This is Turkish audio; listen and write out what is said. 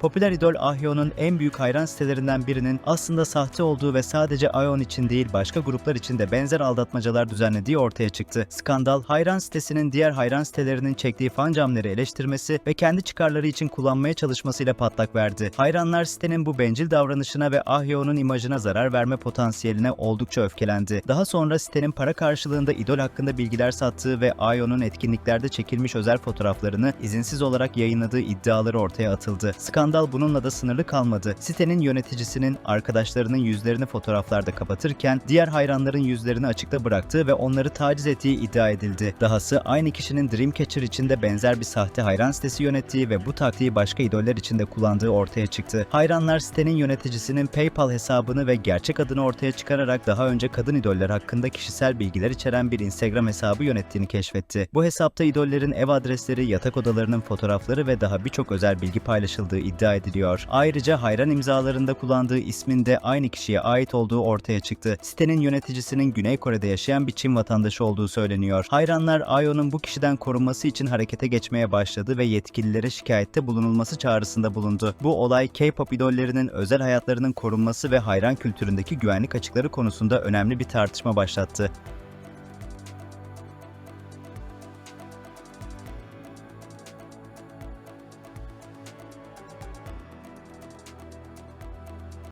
Popüler idol Ahyo'nun en büyük hayran sitelerinden birinin aslında sahte olduğu ve sadece Ayon için değil başka gruplar için de benzer aldatmacalar düzenlediği ortaya çıktı. Skandal, hayran sitesinin diğer hayran sitelerinin çektiği fancamları eleştirmesi ve kendi çıkarları için kullanmaya çalışmasıyla patlak verdi. Hayranlar sitenin bu bencil davranışına ve Ahyo'nun imajına zarar verme potansiyeline oldukça öfkelendi. Daha sonra sitenin para karşılığında idol hakkında bilgiler sattığı ve Ahyo'nun etkinliklerde çekilmiş özel fotoğraflarını izinsiz olarak yayınladığı iddiaları ortaya atıldı. Skandal bununla da sınırlı kalmadı. Sitenin yöneticisinin arkadaşlarının yüzlerini fotoğraflarda kapatırken diğer hayranların yüzlerini açıkta bıraktığı ve onları taciz ettiği iddia edildi. Dahası aynı kişinin Dreamcatcher için de benzer bir sahte hayran sitesi yönettiği ve bu taktiği başka idoller için de kullandığı ortaya çıktı. Hayranlar sitenin yöneticisinin PayPal hesabını ve gerçek adını ortaya çıkararak daha önce kadın idoller hakkında kişisel bilgiler içeren bir Instagram hesabı yönettiğini keşfetti. Bu hesapta idollerin ev adresleri, yatak odalarının fotoğrafları ve daha birçok özel bilgi paylaşıldığı iddia ediliyor. Ayrıca hayran imzalarında kullandığı ismin de aynı kişiye ait olduğu ortaya çıktı. Sitenin yöneticisinin Güney Kore'de yaşayan bir Çin vatandaşı olduğu söyleniyor. Hayranlar Ayo'nun bu kişiden korunması için harekete geçmeye başladı ve yetkililere şikayette bulunulması çağrısında bulundu. Bu olay K-pop idollerinin özel hayatlarının korunması ve hayran kültüründeki güvenlik açıkları konusunda önemli bir tartışma başlattı.